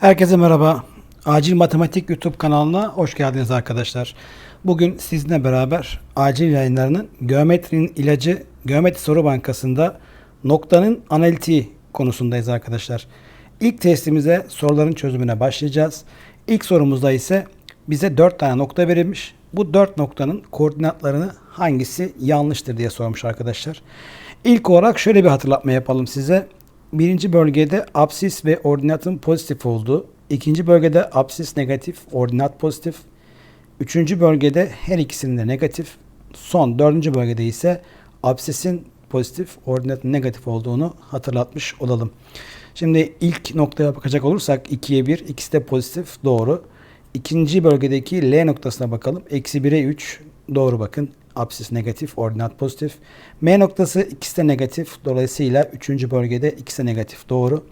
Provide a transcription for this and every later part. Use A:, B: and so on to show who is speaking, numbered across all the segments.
A: Herkese merhaba. Acil Matematik YouTube kanalına hoş geldiniz arkadaşlar. Bugün sizinle beraber acil yayınlarının geometrinin ilacı Geometri Soru Bankası'nda noktanın analitiği konusundayız arkadaşlar. İlk testimize soruların çözümüne başlayacağız. İlk sorumuzda ise bize 4 tane nokta verilmiş. Bu 4 noktanın koordinatlarını hangisi yanlıştır diye sormuş arkadaşlar. İlk olarak şöyle bir hatırlatma yapalım size. Birinci bölgede absis ve ordinatın pozitif olduğu, ikinci bölgede absis negatif, ordinat pozitif, üçüncü bölgede her ikisinin de negatif, son dördüncü bölgede ise absisin pozitif, ordinatın negatif olduğunu hatırlatmış olalım. Şimdi ilk noktaya bakacak olursak 2'ye 1, ikisi de pozitif, doğru. İkinci bölgedeki L noktasına bakalım. Eksi 1'e 3, doğru bakın. Apsis negatif, ordinat pozitif. M noktası ikisi de negatif. Dolayısıyla üçüncü bölgede ikisi de negatif. Doğru.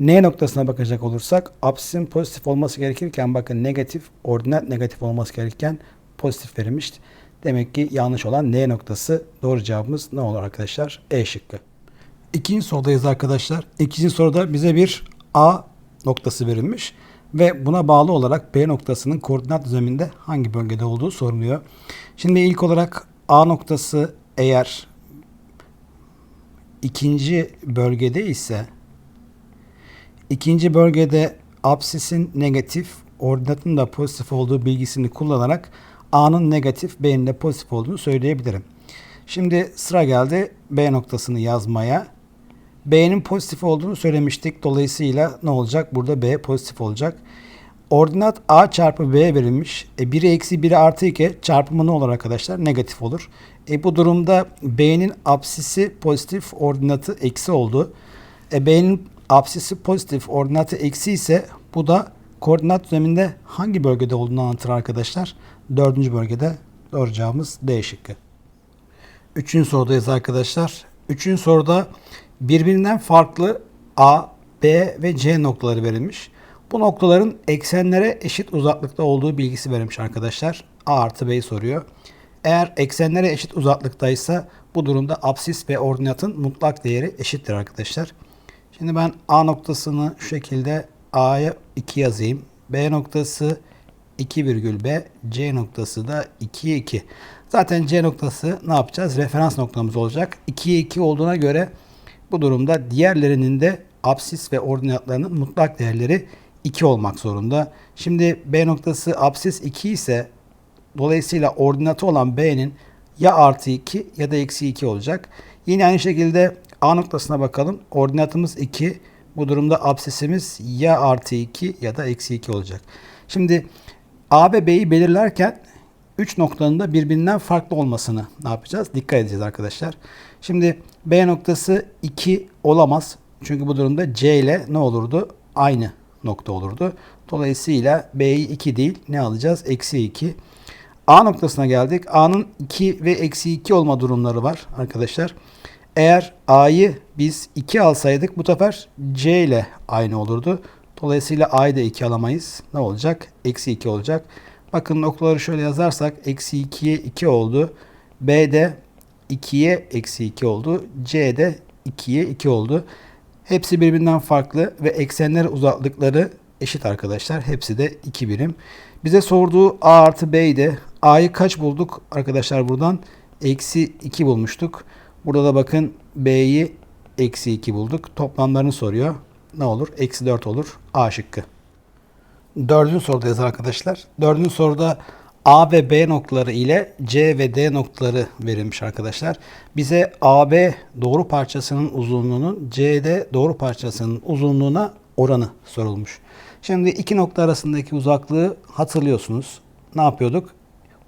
A: N noktasına bakacak olursak apsisin pozitif olması gerekirken bakın negatif, ordinat negatif olması gerekirken pozitif verilmiş. Demek ki yanlış olan N noktası. Doğru cevabımız ne olur arkadaşlar? E şıkkı. İkinci sorudayız arkadaşlar. İkinci soruda bize bir A noktası verilmiş ve buna bağlı olarak B noktasının koordinat düzleminde hangi bölgede olduğu soruluyor. Şimdi ilk olarak A noktası eğer ikinci bölgede ise ikinci bölgede absisin negatif, ordinatın da pozitif olduğu bilgisini kullanarak A'nın negatif, B'nin de pozitif olduğunu söyleyebilirim. Şimdi sıra geldi B noktasını yazmaya. B'nin pozitif olduğunu söylemiştik. Dolayısıyla ne olacak? Burada B pozitif olacak. Ordinat A çarpı B verilmiş. E 1'e eksi 1'e artı 2 çarpımı ne olur arkadaşlar? Negatif olur. E bu durumda B'nin apsisi pozitif, ordinatı eksi oldu. E B'nin apsisi pozitif, ordinatı eksi ise bu da koordinat düzleminde hangi bölgede olduğunu anlatır arkadaşlar. Dördüncü bölgede doğru cevabımız D şıkkı. Üçüncü sorudayız arkadaşlar. Üçüncü soruda birbirinden farklı A, B ve C noktaları verilmiş. Bu noktaların eksenlere eşit uzaklıkta olduğu bilgisi verilmiş arkadaşlar. A artı B'yi soruyor. Eğer eksenlere eşit uzaklıktaysa bu durumda absis ve ordinatın mutlak değeri eşittir arkadaşlar. Şimdi ben A noktasını şu şekilde A'ya 2 yazayım. B noktası 2 virgül B, C noktası da 2'ye 2. Zaten C noktası ne yapacağız? Referans noktamız olacak. 2'ye 2 olduğuna göre bu durumda diğerlerinin de absis ve ordinatlarının mutlak değerleri 2 olmak zorunda. Şimdi B noktası absis 2 ise dolayısıyla ordinatı olan B'nin ya artı 2 ya da eksi 2 olacak. Yine aynı şekilde A noktasına bakalım. Ordinatımız 2. Bu durumda absisimiz ya artı 2 ya da eksi 2 olacak. Şimdi A ve B'yi belirlerken 3 noktanın da birbirinden farklı olmasını ne yapacağız? Dikkat edeceğiz arkadaşlar. Şimdi B noktası 2 olamaz. Çünkü bu durumda C ile ne olurdu? Aynı nokta olurdu. Dolayısıyla B'yi 2 değil ne alacağız? Eksi 2. A noktasına geldik. A'nın 2 ve eksi 2 olma durumları var arkadaşlar. Eğer A'yı biz 2 alsaydık bu sefer C ile aynı olurdu. Dolayısıyla A'yı da 2 alamayız. Ne olacak? Eksi 2 olacak. Bakın noktaları şöyle yazarsak eksi 2'ye 2 oldu. B'de 2'ye eksi 2 oldu. C'de 2'ye 2 oldu. Hepsi birbirinden farklı ve eksenler uzaklıkları eşit arkadaşlar. Hepsi de 2 birim. Bize sorduğu A artı B'ydi. A'yı kaç bulduk arkadaşlar buradan? Eksi 2 bulmuştuk. Burada da bakın B'yi eksi 2 bulduk. Toplamlarını soruyor. Ne olur? Eksi 4 olur. A şıkkı. Dördüncü sorudayız arkadaşlar. Dördüncü soruda A ve B noktaları ile C ve D noktaları verilmiş arkadaşlar. Bize AB doğru parçasının uzunluğunun CD doğru parçasının uzunluğuna oranı sorulmuş. Şimdi iki nokta arasındaki uzaklığı hatırlıyorsunuz. Ne yapıyorduk?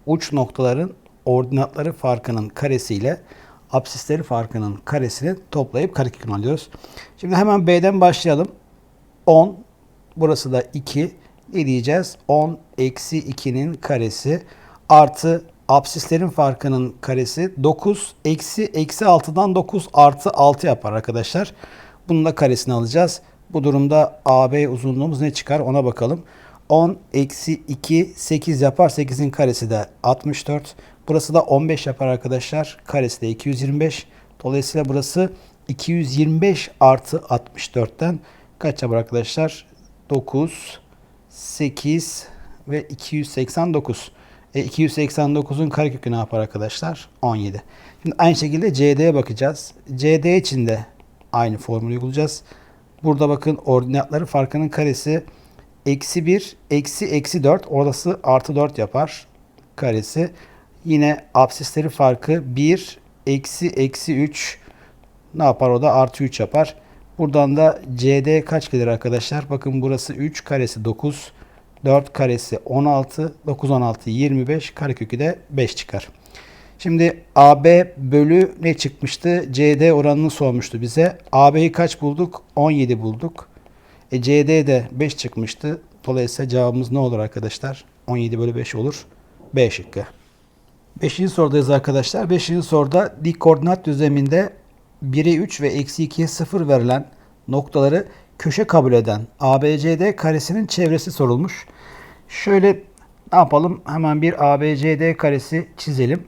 A: Uç noktaların ordinatları farkının karesiyle absisleri farkının karesini toplayıp karekökünü alıyoruz. Şimdi hemen B'den başlayalım. 10 burası da 2 ne diyeceğiz? 10 eksi 2'nin karesi artı absislerin farkının karesi 9 eksi eksi 6'dan 9 artı 6 yapar arkadaşlar. Bunun da karesini alacağız. Bu durumda AB uzunluğumuz ne çıkar ona bakalım. 10 eksi 2 8 yapar. 8'in karesi de 64. Burası da 15 yapar arkadaşlar. Karesi de 225. Dolayısıyla burası 225 artı 64'ten kaç yapar arkadaşlar? 9, 8 ve 289. E, 289'un karekökü ne yapar arkadaşlar? 17. Şimdi aynı şekilde CD'ye bakacağız. CD için de aynı formülü uygulayacağız. Burada bakın ordinatları farkının karesi eksi 1, eksi eksi 4. Orası artı 4 yapar. Karesi. Yine absisleri farkı 1, eksi eksi 3 ne yapar o da artı 3 yapar. Buradan da CD kaç gelir arkadaşlar? Bakın burası 3 karesi 9. 4 karesi 16. 9 16 25. Karekökü de 5 çıkar. Şimdi AB bölü ne çıkmıştı? CD oranını sormuştu bize. AB'yi kaç bulduk? 17 bulduk. E CD de 5 çıkmıştı. Dolayısıyla cevabımız ne olur arkadaşlar? 17 bölü 5 olur. B şıkkı. Beşinci sorudayız arkadaşlar. Beşinci soruda dik koordinat düzleminde 1'e 3 ve eksi 2'ye 0 verilen noktaları köşe kabul eden ABCD karesinin çevresi sorulmuş. Şöyle ne yapalım? Hemen bir ABCD karesi çizelim.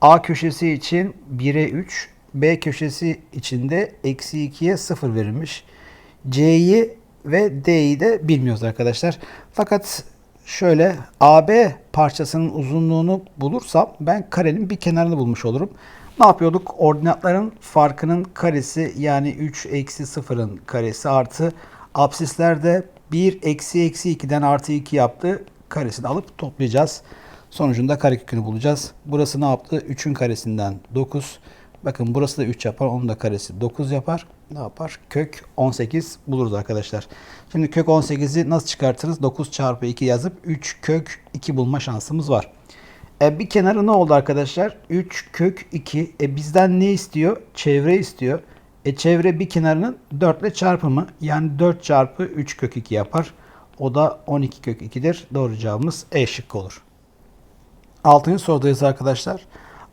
A: A köşesi için 1'e 3, B köşesi için de eksi 2'ye 0 verilmiş. C'yi ve D'yi de bilmiyoruz arkadaşlar. Fakat şöyle AB parçasının uzunluğunu bulursam ben karenin bir kenarını bulmuş olurum. Ne yapıyorduk? Ordinatların farkının karesi yani 3 eksi 0'ın karesi artı absislerde 1 eksi eksi 2'den artı 2 yaptı. Karesini alıp toplayacağız. Sonucunda karekökünü bulacağız. Burası ne yaptı? 3'ün karesinden 9. Bakın burası da 3 yapar. Onun da karesi 9 yapar. Ne yapar? Kök 18 buluruz arkadaşlar. Şimdi kök 18'i nasıl çıkartırız? 9 çarpı 2 yazıp 3 kök 2 bulma şansımız var. E, bir kenarı ne oldu arkadaşlar? 3 kök 2. E, bizden ne istiyor? Çevre istiyor. E, çevre bir kenarının 4 ile çarpımı. Yani 4 çarpı 3 kök 2 yapar. O da 12 kök 2'dir. Doğru cevabımız E şıkkı olur. Altıncı sorudayız arkadaşlar.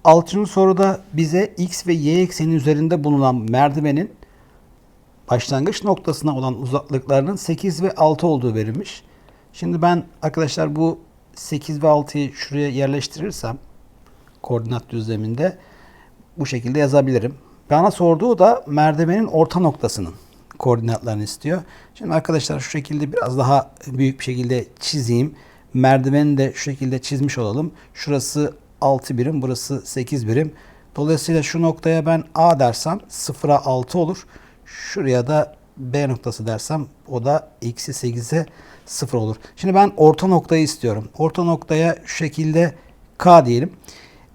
A: Altıncı soruda bize x ve y ekseni üzerinde bulunan merdivenin başlangıç noktasına olan uzaklıklarının 8 ve 6 olduğu verilmiş. Şimdi ben arkadaşlar bu 8 ve 6'yı şuraya yerleştirirsem koordinat düzleminde bu şekilde yazabilirim. Bana sorduğu da merdivenin orta noktasının koordinatlarını istiyor. Şimdi arkadaşlar şu şekilde biraz daha büyük bir şekilde çizeyim. Merdiveni de şu şekilde çizmiş olalım. Şurası 6 birim, burası 8 birim. Dolayısıyla şu noktaya ben A dersem 0'a 6 olur. Şuraya da B noktası dersem o da eksi 8'e 0 olur. Şimdi ben orta noktayı istiyorum. Orta noktaya şu şekilde K diyelim.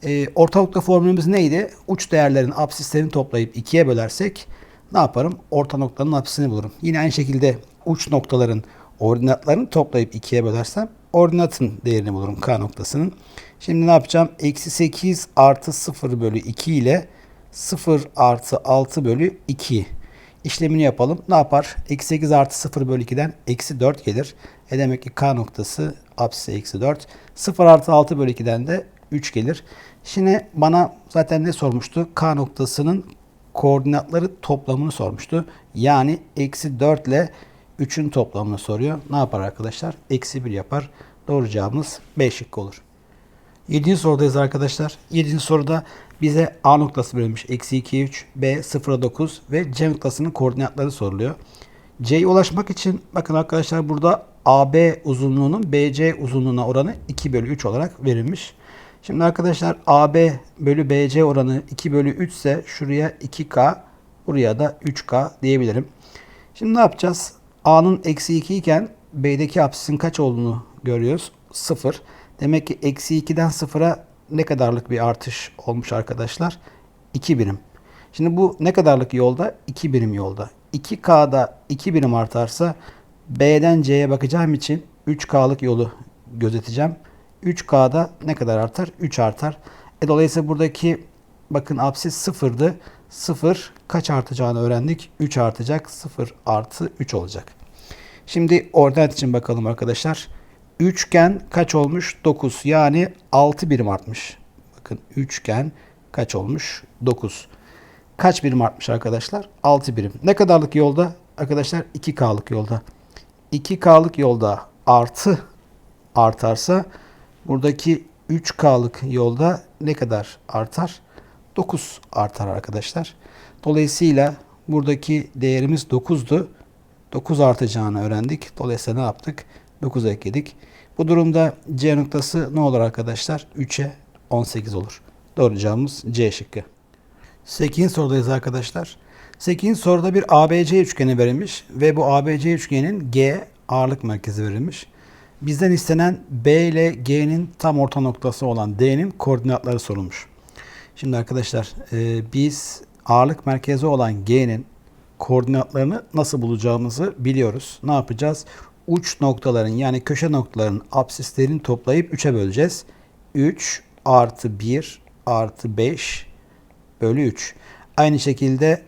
A: E, orta nokta formülümüz neydi? Uç değerlerin absislerini toplayıp 2'ye bölersek ne yaparım? Orta noktanın absisini bulurum. Yine aynı şekilde uç noktaların ordinatlarını toplayıp 2'ye bölersem ordinatın değerini bulurum K noktasının. Şimdi ne yapacağım? Eksi 8 artı 0 bölü 2 ile 0 artı 6 bölü 2 işlemini yapalım. Ne yapar? Eksi 8 artı 0 bölü 2'den eksi 4 gelir. E demek ki K noktası apsisi eksi 4. 0 artı 6 bölü 2'den de 3 gelir. Şimdi bana zaten ne sormuştu? K noktasının koordinatları toplamını sormuştu. Yani eksi 4 ile 3'ün toplamını soruyor. Ne yapar arkadaşlar? Eksi 1 yapar. Doğru cevabımız B şıkkı olur. 7. sorudayız arkadaşlar. 7. soruda bize A noktası verilmiş. Eksi 2, 3, B 0, 9 ve C noktasının koordinatları soruluyor. C'ye ulaşmak için bakın arkadaşlar burada AB uzunluğunun BC uzunluğuna oranı 2 bölü 3 olarak verilmiş. Şimdi arkadaşlar AB bölü BC oranı 2 bölü 3 ise şuraya 2K buraya da 3K diyebilirim. Şimdi ne yapacağız? A'nın eksi 2 iken B'deki apsisin kaç olduğunu görüyoruz. 0. Demek ki eksi 2'den 0'a ne kadarlık bir artış olmuş arkadaşlar? 2 birim. Şimdi bu ne kadarlık yolda? 2 birim yolda. 2K'da 2 birim artarsa B'den C'ye bakacağım için 3K'lık yolu gözeteceğim. 3K'da ne kadar artar? 3 artar. E dolayısıyla buradaki bakın apsis 0'dı. 0 kaç artacağını öğrendik. 3 artacak. 0 artı 3 olacak. Şimdi ordinat için bakalım arkadaşlar. Üçgen kaç olmuş? 9. Yani 6 birim artmış. Bakın üçgen kaç olmuş? 9. Kaç birim artmış arkadaşlar? 6 birim. Ne kadarlık yolda? Arkadaşlar 2K'lık yolda. 2K'lık yolda artı artarsa buradaki 3K'lık yolda ne kadar artar? 9 artar arkadaşlar. Dolayısıyla buradaki değerimiz 9'du. 9 artacağını öğrendik. Dolayısıyla ne yaptık? 9 ekledik. Bu durumda C noktası ne olur arkadaşlar? 3'e 18 olur. Doğru cevabımız C şıkkı. 8. sorudayız arkadaşlar. 8. soruda bir ABC üçgeni verilmiş ve bu ABC üçgenin G ağırlık merkezi verilmiş. Bizden istenen B ile G'nin tam orta noktası olan D'nin koordinatları sorulmuş. Şimdi arkadaşlar e, biz ağırlık merkezi olan G'nin koordinatlarını nasıl bulacağımızı biliyoruz. Ne yapacağız? Uç noktaların yani köşe noktaların absislerini toplayıp 3'e böleceğiz. 3 artı 1 artı 5 bölü 3. Aynı şekilde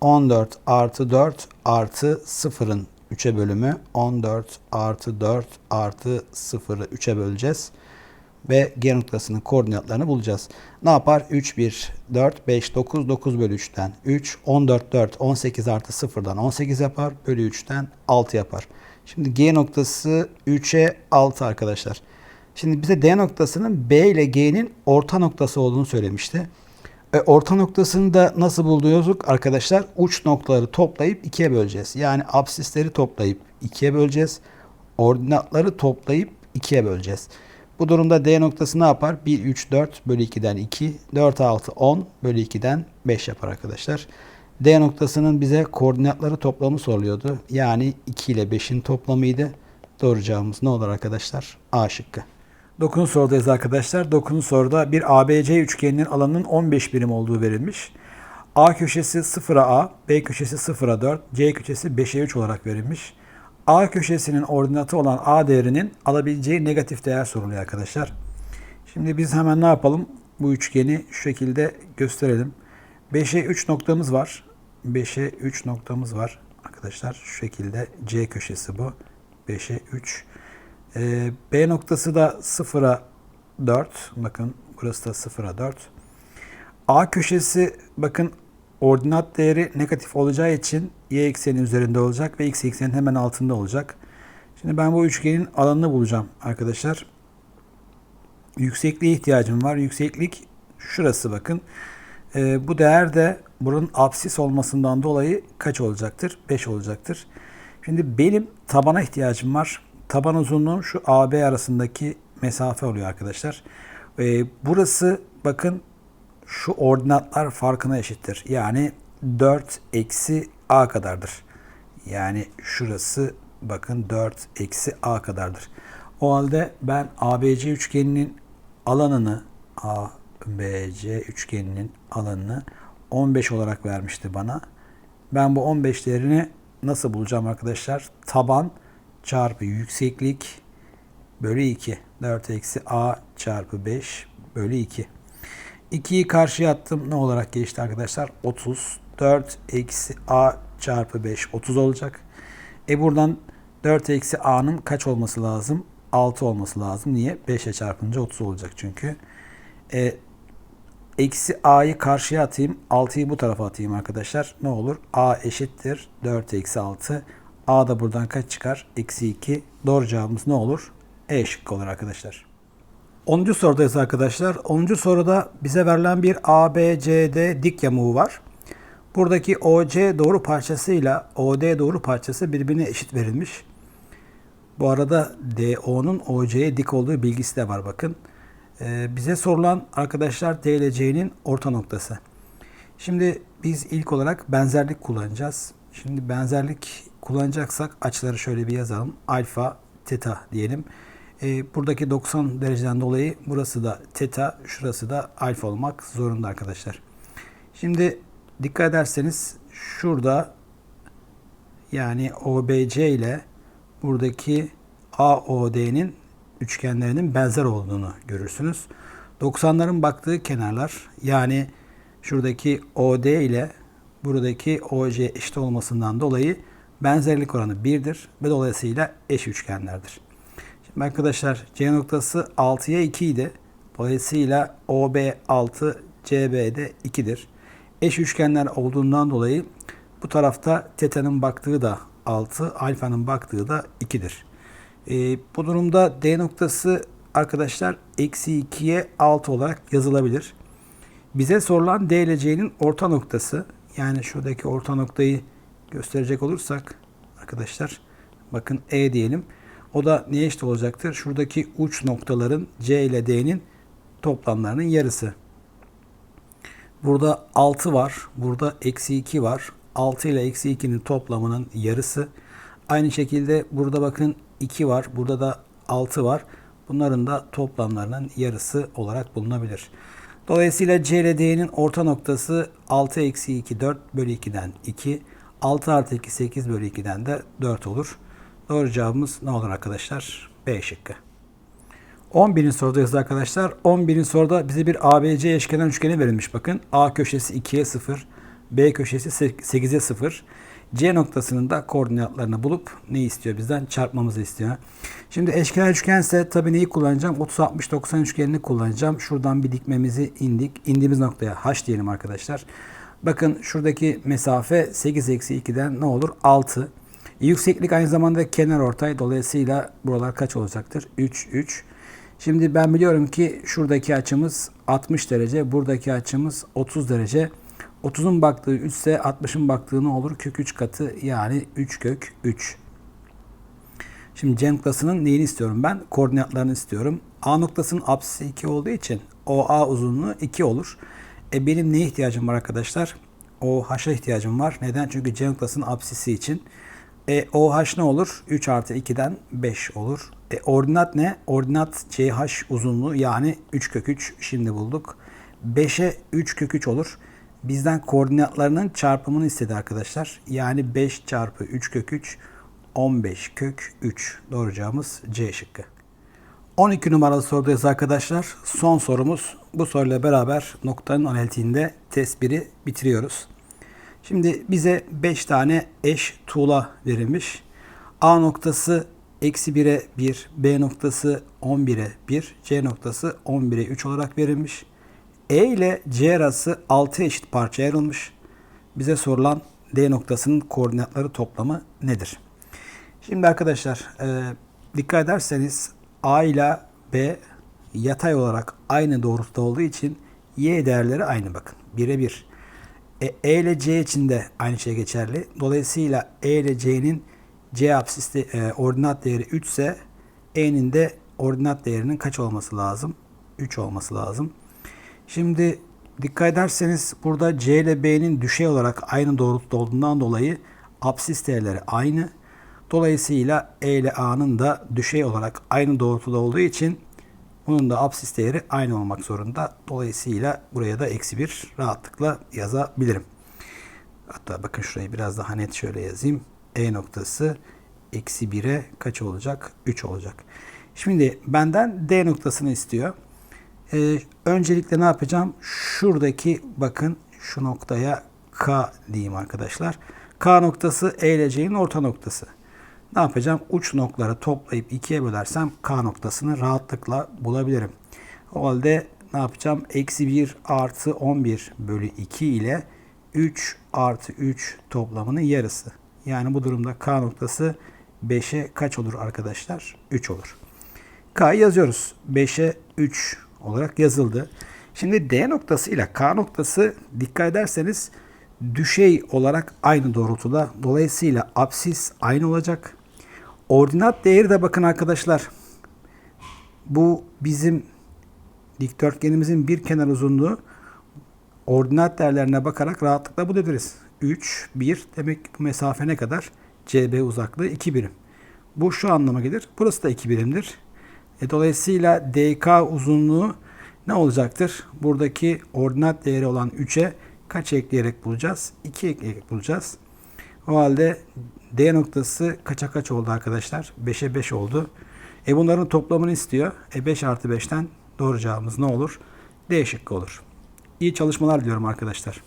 A: 14 artı 4 artı 0'ın 3'e bölümü 14 artı 4 artı 0'ı 3'e böleceğiz. Ve G noktasının koordinatlarını bulacağız. Ne yapar? 3, 1, 4, 5, 9, 9 bölü 3'ten 3, 14, 4, 18 artı 0'dan 18 yapar. Bölü 3'ten 6 yapar. Şimdi G noktası 3'e 6 arkadaşlar. Şimdi bize D noktasının B ile G'nin orta noktası olduğunu söylemişti. E, orta noktasını da nasıl buluyorduk arkadaşlar? Uç noktaları toplayıp ikiye böleceğiz. Yani absisleri toplayıp ikiye böleceğiz. Ordinatları toplayıp ikiye böleceğiz. Bu durumda D noktası ne yapar? 1, 3, 4 bölü 2'den 2. 4, 6, 10 bölü 2'den 5 yapar arkadaşlar. D noktasının bize koordinatları toplamı soruluyordu. Yani 2 ile 5'in toplamıydı. Doğru cevabımız ne olur arkadaşlar? A şıkkı. 9. sorudayız arkadaşlar. 9. soruda bir ABC üçgeninin alanının 15 birim olduğu verilmiş. A köşesi 0'a A, B köşesi 0'a 4, C köşesi 5'e 3 olarak verilmiş. A köşesinin ordinatı olan A değerinin alabileceği negatif değer soruluyor arkadaşlar. Şimdi biz hemen ne yapalım? Bu üçgeni şu şekilde gösterelim. 5'e 3 noktamız var. 5'e 3 noktamız var arkadaşlar. Şu şekilde C köşesi bu. 5'e 3. Ee, B noktası da 0'a 4. Bakın burası da 0'a 4. A köşesi bakın ordinat değeri negatif olacağı için y eksenin üzerinde olacak ve x eksenin hemen altında olacak. Şimdi ben bu üçgenin alanını bulacağım arkadaşlar. Yüksekliğe ihtiyacım var. Yükseklik şurası bakın. Ee, bu değer de buranın absis olmasından dolayı kaç olacaktır? 5 olacaktır. Şimdi benim tabana ihtiyacım var. Taban uzunluğu şu AB arasındaki mesafe oluyor arkadaşlar. Ee, burası bakın şu ordinatlar farkına eşittir. Yani 4 eksi A kadardır. Yani şurası bakın 4 eksi A kadardır. O halde ben ABC üçgeninin alanını ABC üçgeninin alanını 15 olarak vermişti bana. Ben bu 15 değerini nasıl bulacağım arkadaşlar? Taban çarpı yükseklik bölü 2. 4 eksi A çarpı 5 bölü 2. 2'yi karşıya attım. Ne olarak geçti arkadaşlar? 30. 4 eksi A çarpı 5 30 olacak. E buradan 4 eksi A'nın kaç olması lazım? 6 olması lazım. Niye? 5'e çarpınca 30 olacak çünkü. E, eksi A'yı karşıya atayım. 6'yı bu tarafa atayım arkadaşlar. Ne olur? A eşittir. 4 eksi 6. A da buradan kaç çıkar? Eksi 2. Doğru cevabımız ne olur? E şıkkı olur arkadaşlar. 10. sorudayız arkadaşlar. 10. soruda bize verilen bir ABCD dik yamuğu var. Buradaki OC doğru parçasıyla OD doğru parçası birbirine eşit verilmiş. Bu arada DO'nun OC'ye dik olduğu bilgisi de var bakın. Ee, bize sorulan arkadaşlar D ile C'nin orta noktası. Şimdi biz ilk olarak benzerlik kullanacağız. Şimdi benzerlik kullanacaksak açıları şöyle bir yazalım. Alfa, teta diyelim. Ee, buradaki 90 dereceden dolayı burası da teta, şurası da alfa olmak zorunda arkadaşlar. Şimdi dikkat ederseniz şurada yani OBC ile buradaki AOD'nin üçgenlerinin benzer olduğunu görürsünüz. 90'ların baktığı kenarlar yani şuradaki OD ile buradaki OC eşit olmasından dolayı benzerlik oranı 1'dir ve dolayısıyla eş üçgenlerdir. Şimdi arkadaşlar C noktası 6'ya 2 idi. Dolayısıyla OB 6, CB de 2'dir. Eş üçgenler olduğundan dolayı bu tarafta teta'nın baktığı da 6, alfanın baktığı da 2'dir. E, bu durumda D noktası arkadaşlar eksi 2'ye 6 olarak yazılabilir. Bize sorulan D ile C'nin orta noktası yani şuradaki orta noktayı gösterecek olursak arkadaşlar. Bakın E diyelim. O da neye eşit olacaktır? Şuradaki uç noktaların C ile D'nin toplamlarının yarısı. Burada 6 var. Burada eksi 2 var. 6 ile eksi 2'nin toplamının yarısı. Aynı şekilde burada bakın 2 var. Burada da 6 var. Bunların da toplamlarının yarısı olarak bulunabilir. Dolayısıyla C ile D'nin orta noktası 6 eksi 2 4 bölü 2'den 2. 6 artı 2 8 bölü 2'den de 4 olur. Doğru cevabımız ne olur arkadaşlar? B şıkkı. 11. sorudayız arkadaşlar. 11. soruda bize bir ABC eşkenar üçgeni verilmiş. Bakın A köşesi 2'ye 0, B köşesi 8'e 0. C noktasının da koordinatlarını bulup ne istiyor bizden? Çarpmamızı istiyor. Şimdi eşkenar üçgense tabii neyi kullanacağım? 30 60 90 üçgenini kullanacağım. Şuradan bir dikmemizi indik. İndiğimiz noktaya H diyelim arkadaşlar. Bakın şuradaki mesafe 8 eksi 2'den ne olur? 6. Yükseklik aynı zamanda kenar ortay. Dolayısıyla buralar kaç olacaktır? 3, 3. Şimdi ben biliyorum ki şuradaki açımız 60 derece. Buradaki açımız 30 derece. 30'un baktığı 3 ise 60'ın baktığı ne olur? Kök 3 katı yani 3 kök 3. Şimdi C noktasının neyini istiyorum ben? Koordinatlarını istiyorum. A noktasının apsisi 2 olduğu için OA uzunluğu 2 olur. E benim neye ihtiyacım var arkadaşlar? OH'a ihtiyacım var. Neden? Çünkü C noktasının apsisi için. E, OH ne olur? 3 artı 2'den 5 olur. E, ordinat ne? Ordinat CH uzunluğu yani 3 kök 3 şimdi bulduk. 5'e 3 kök 3 olur. Bizden koordinatlarının çarpımını istedi arkadaşlar. Yani 5 çarpı 3 kök 3 15 kök 3. Doğru cevabımız C şıkkı. 12 numaralı sorudayız arkadaşlar. Son sorumuz. Bu soruyla beraber noktanın analitiğinde test 1'i bitiriyoruz. Şimdi bize 5 tane eş tuğla verilmiş. A noktası eksi 1'e 1, B noktası 11'e 1, C noktası 11'e 3 olarak verilmiş. E ile C arası 6 eşit parçaya ayrılmış. Bize sorulan D noktasının koordinatları toplamı nedir? Şimdi arkadaşlar e, dikkat ederseniz A ile B yatay olarak aynı doğrultuda olduğu için Y değerleri aynı bakın. 1'e 1. E, e ile C için de aynı şey geçerli. Dolayısıyla E ile C'nin C apsisi e, ordinat değeri 3 ise E'nin de ordinat değerinin kaç olması lazım? 3 olması lazım. Şimdi dikkat ederseniz burada C ile B'nin düşey olarak aynı doğrultuda olduğundan dolayı apsis değerleri aynı. Dolayısıyla E ile A'nın da düşey olarak aynı doğrultuda olduğu için bunun da apsis değeri aynı olmak zorunda. Dolayısıyla buraya da eksi 1 rahatlıkla yazabilirim. Hatta bakın şurayı biraz daha net şöyle yazayım. E noktası eksi 1'e kaç olacak? 3 olacak. Şimdi benden D noktasını istiyor. Ee, öncelikle ne yapacağım? Şuradaki bakın şu noktaya K diyeyim arkadaşlar. K noktası E orta noktası. Ne yapacağım? Uç noktaları toplayıp ikiye bölersem K noktasını rahatlıkla bulabilirim. O halde ne yapacağım? Eksi 1 artı 11 bölü 2 ile 3 artı 3 toplamının yarısı. Yani bu durumda K noktası 5'e kaç olur arkadaşlar? 3 olur. K'yı yazıyoruz. 5'e 3 olarak yazıldı. Şimdi D noktası ile K noktası dikkat ederseniz düşey olarak aynı doğrultuda. Dolayısıyla apsis aynı olacak. Ordinat değeri de bakın arkadaşlar. Bu bizim dikdörtgenimizin bir kenar uzunluğu ordinat değerlerine bakarak rahatlıkla bulabiliriz. 3, 1 demek ki bu mesafe ne kadar? CB uzaklığı 2 birim. Bu şu anlama gelir. Burası da 2 birimdir. E, dolayısıyla DK uzunluğu ne olacaktır? Buradaki ordinat değeri olan 3'e kaç ekleyerek bulacağız? 2 ekleyerek bulacağız. O halde D noktası kaça kaç oldu arkadaşlar? 5'e 5 oldu. E bunların toplamını istiyor. E 5 artı 5'ten doğru cevabımız ne olur? D şıkkı olur. İyi çalışmalar diliyorum arkadaşlar.